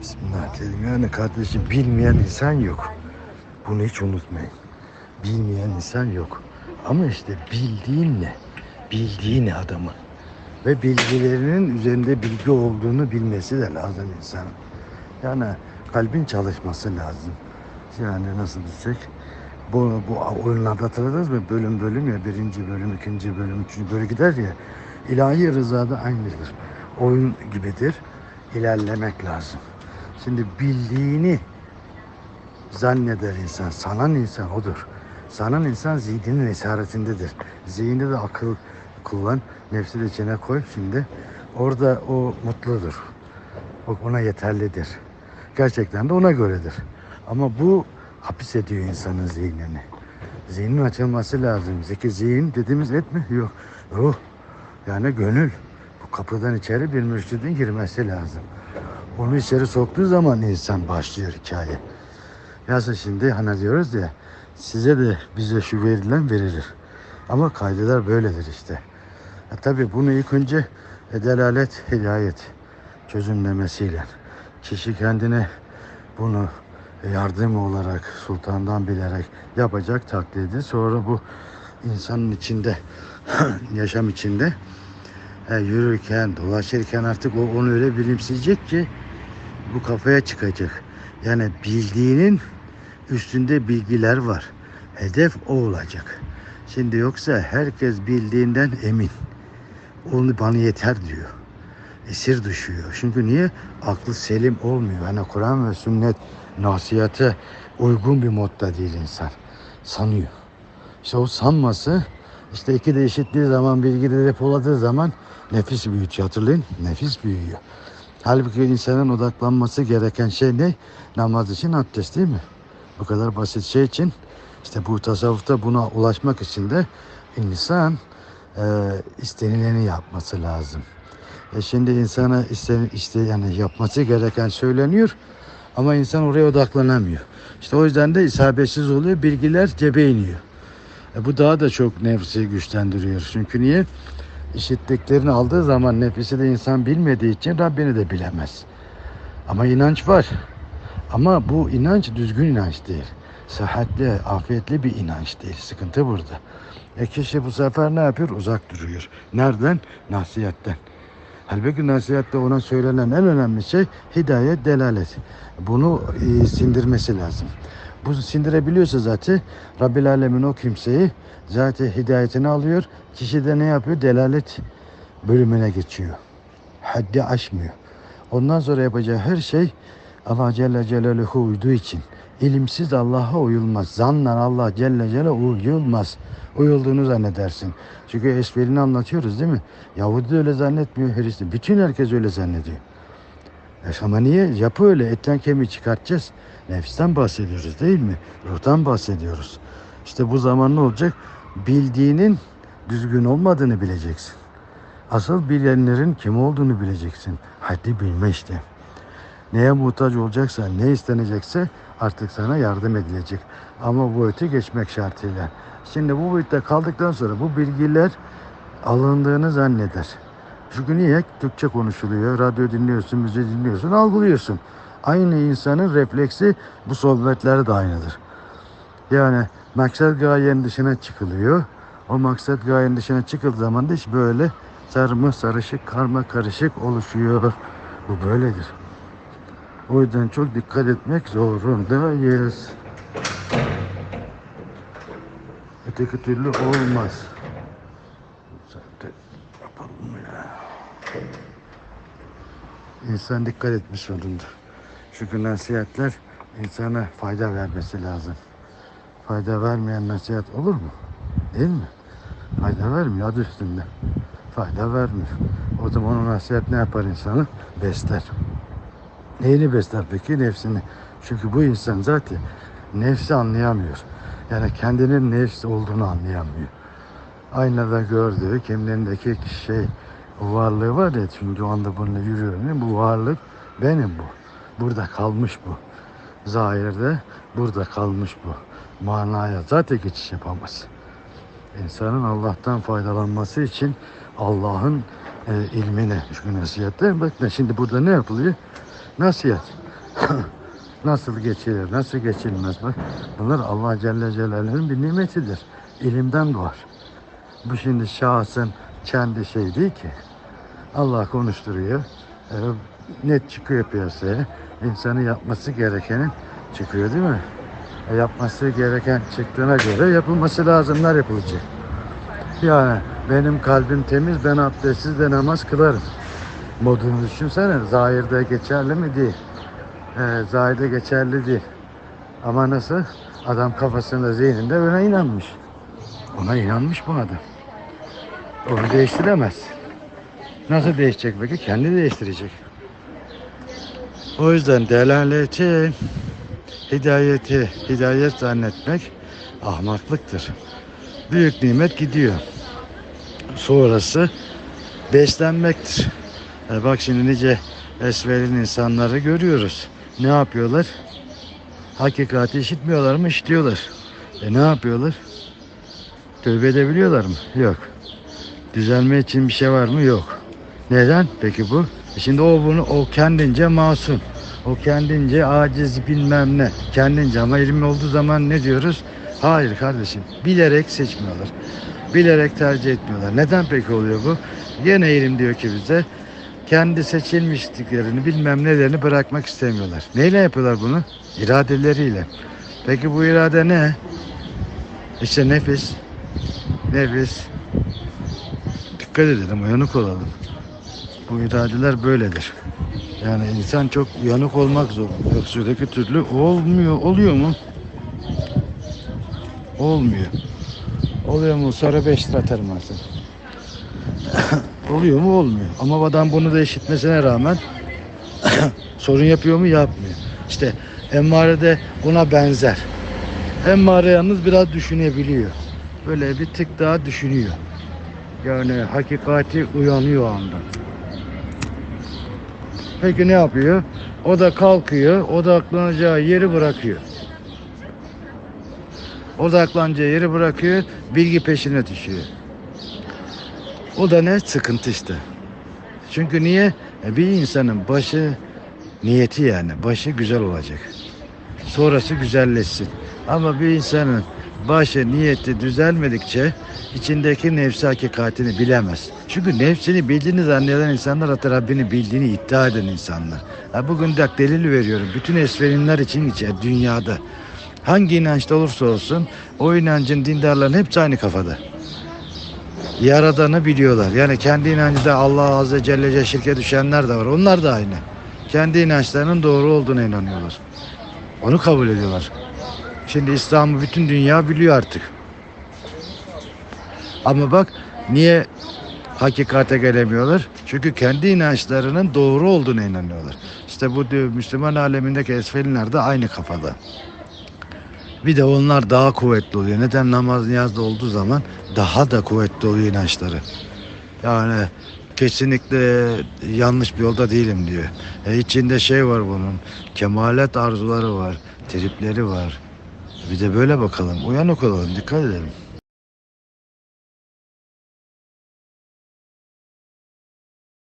Bismillah diyelim. Yani kardeşim bilmeyen insan yok. Bunu hiç unutmayın. Bilmeyen insan yok. Ama işte bildiğin ne? Bildiğin ne adamı? Ve bilgilerinin üzerinde bilgi olduğunu bilmesi de lazım insanın. Yani kalbin çalışması lazım. Yani nasıl desek? Bu, bu oyunlarda hatırladınız mı? Bölüm bölüm ya birinci bölüm, ikinci bölüm, üçüncü böyle gider ya. İlahi rızada aynıdır. Oyun gibidir. İlerlemek lazım. Şimdi bildiğini zanneder insan. Sanan insan odur. Sanan insan zihninin esaretindedir. Zihinde de akıl kullan. Nefsi de içine koy. Şimdi orada o mutludur. O ona yeterlidir. Gerçekten de ona göredir. Ama bu hapis ediyor insanın zihnini. Zihnin açılması lazım. Zeki zihin dediğimiz et mi? Yok. Ruh. Yani gönül. Bu kapıdan içeri bir mürşidin girmesi lazım. Onu içeri soktuğu zaman insan başlıyor hikaye. Yasa şimdi hani diyoruz ya size de bize şu verilen verilir. Ama kaydeler böyledir işte. E tabi bunu ilk önce delalet, hidayet çözümlemesiyle kişi kendine bunu yardım olarak sultandan bilerek yapacak taklidi. Sonra bu insanın içinde yaşam içinde e, yürürken, dolaşırken artık o onu öyle bilimseyecek ki bu kafaya çıkacak. Yani bildiğinin üstünde bilgiler var. Hedef o olacak. Şimdi yoksa herkes bildiğinden emin. Onu bana yeter diyor. Esir düşüyor. Çünkü niye? Aklı selim olmuyor. Hani Kur'an ve sünnet nasihate uygun bir modda değil insan. Sanıyor. İşte o sanması işte iki de eşitliği zaman bilgileri depoladığı zaman nefis büyütüyor. Hatırlayın nefis büyüyor. Halbuki insanın odaklanması gereken şey ne? Namaz için abdest değil mi? Bu kadar basit şey için işte bu tasavvufta buna ulaşmak için de insan e, istenileni yapması lazım. E şimdi insana isten, işte yani yapması gereken söyleniyor ama insan oraya odaklanamıyor. İşte o yüzden de isabetsiz oluyor, bilgiler cebe iniyor. E bu daha da çok nefsi güçlendiriyor. Çünkü niye? İşittiklerini aldığı zaman nefisi de insan bilmediği için Rabbini de bilemez. Ama inanç var. Ama bu inanç düzgün inanç değil. Sıhhatli, afiyetli bir inanç değil. Sıkıntı burada. E kişi bu sefer ne yapıyor? Uzak duruyor. Nereden? Nasihatten. Halbuki nasihatte ona söylenen en önemli şey hidayet, delalet. Bunu e, sindirmesi lazım. Bu sindirebiliyorsa zaten Rabbil Alemin o kimseyi zaten hidayetini alıyor. Kişi de ne yapıyor? Delalet bölümüne geçiyor. Haddi aşmıyor. Ondan sonra yapacağı her şey Allah Celle Celaluhu uyduğu için. İlimsiz Allah'a uyulmaz. Zannan Allah Celle Celle uyulmaz. Uyulduğunu zannedersin. Çünkü esverini anlatıyoruz değil mi? Yahudi de öyle zannetmiyor, Hristiyan. Bütün herkes öyle zannediyor. Ama niye? Yapı öyle. Etten kemiği çıkartacağız. Nefisten bahsediyoruz değil mi? Ruhtan bahsediyoruz. İşte bu zaman ne olacak? Bildiğinin düzgün olmadığını bileceksin. Asıl bilenlerin kim olduğunu bileceksin. Haddi bilme işte. Neye muhtaç olacaksa, ne istenecekse artık sana yardım edilecek. Ama bu öte geçmek şartıyla. Şimdi bu boyutta kaldıktan sonra bu bilgiler alındığını zanneder. Çünkü niye? Türkçe konuşuluyor, radyo dinliyorsun, müzik dinliyorsun, algılıyorsun. Aynı insanın refleksi bu sohbetlerde de aynıdır. Yani maksat gayenin dışına çıkılıyor. O maksat gayenin dışına çıkıldığı zaman da iş böyle sarma sarışık, karma karışık oluşuyor. Bu böyledir. O yüzden çok dikkat etmek zorundayız. Öteki türlü olmaz. Zaten yapalım ya. İnsan dikkat etmiş zorunda. Çünkü nasihatler insana fayda vermesi lazım. Fayda vermeyen nasihat olur mu? Değil mi? Fayda vermiyor adı üstünde. Fayda vermiyor. O zaman o nasihat ne yapar insanı? Besler. Neyini besler peki? Nefsini. Çünkü bu insan zaten nefsi anlayamıyor. Yani kendinin nefs olduğunu anlayamıyor. Aynada gördüğü kimliğindeki şey o varlığı var ya çünkü anda bununla yürüyorum. Bu varlık benim bu. Burada kalmış bu. Zahirde burada kalmış bu. Manaya zaten geçiş yapamaz. İnsanın Allah'tan faydalanması için Allah'ın e, ilmine çünkü nasihatte bakın şimdi burada ne yapılıyor? Nasihat. nasıl geçilir, nasıl geçilmez bak. Bunlar Allah Celle Celaluhu'nun bir nimetidir. İlimden doğar. Bu şimdi şahsın kendi şey değil ki. Allah konuşturuyor. Ee, net çıkıyor piyasaya. İnsanın yapması gerekenin çıkıyor değil mi? E, yapması gereken çıktığına göre yapılması lazımlar yapılacak. Yani benim kalbim temiz, ben abdestsiz de namaz kılarım. Modunu düşünsene, zahirde geçerli mi değil. Ee, zahirde geçerli değil. Ama nasıl? Adam kafasında, zihninde ona inanmış. Ona inanmış bu adam. Onu değiştiremez. Nasıl değişecek peki? Kendi değiştirecek. O yüzden delaleti, hidayeti, hidayet zannetmek ahmaklıktır. Büyük nimet gidiyor. Sonrası beslenmektir. E bak şimdi nice esverin insanları görüyoruz. Ne yapıyorlar? Hakikati işitmiyorlar mı? İşitiyorlar. E ne yapıyorlar? Tövbe edebiliyorlar mı? Yok. Düzelme için bir şey var mı? Yok. Neden? Peki bu? E Şimdi o bunu o kendince masum. O kendince aciz bilmem ne. Kendince ama ilim olduğu zaman ne diyoruz? Hayır kardeşim. Bilerek seçmiyorlar. Bilerek tercih etmiyorlar. Neden peki oluyor bu? Yine ilim diyor ki bize kendi seçilmişliklerini bilmem nelerini bırakmak istemiyorlar. Neyle yapıyorlar bunu? İradeleriyle. Peki bu irade ne? İşte nefis. Nefis. Dikkat edelim, uyanık olalım. Bu iradeler böyledir. Yani insan çok uyanık olmak zorunda. Yoksa öteki türlü olmuyor. Oluyor mu? Olmuyor. Oluyor mu? Sonra 5 lira atarım. Oluyor mu? Olmuyor. Ama adam bunu da işitmesine rağmen sorun yapıyor mu? Yapmıyor. İşte emmarede buna benzer. Emmare yalnız biraz düşünebiliyor. Böyle bir tık daha düşünüyor. Yani hakikati uyanıyor anda. Peki ne yapıyor? O da kalkıyor, odaklanacağı yeri bırakıyor. Odaklanacağı yeri bırakıyor, bilgi peşine düşüyor. O da ne? Sıkıntı işte. Çünkü niye? E bir insanın başı, niyeti yani, başı güzel olacak. Sonrası güzelleşsin. Ama bir insanın başı, niyeti düzelmedikçe içindeki nefsi hakikatini bilemez. Çünkü nefsini bildiğini zanneden insanlar hatta Rabbini bildiğini iddia eden insanlar. Ha bugün de delil veriyorum. Bütün esverinler için içer dünyada. Hangi inançta olursa olsun o inancın dindarların hepsi aynı kafada. Yaradanı biliyorlar. Yani kendi inancında Allah Azze Celle'ce şirke düşenler de var. Onlar da aynı. Kendi inançlarının doğru olduğuna inanıyorlar. Onu kabul ediyorlar. Şimdi İslam'ı bütün dünya biliyor artık. Ama bak niye hakikate gelemiyorlar? Çünkü kendi inançlarının doğru olduğuna inanıyorlar. İşte bu Müslüman alemindeki esfelinler de aynı kafada. Bir de onlar daha kuvvetli oluyor. Neden namaz niyazda olduğu zaman daha da kuvvetli oluyor inançları. Yani kesinlikle yanlış bir yolda değilim diyor. E içinde şey var bunun. Kemalet arzuları var. Tripleri var. Bir de böyle bakalım. Uyanık olalım. Dikkat edelim.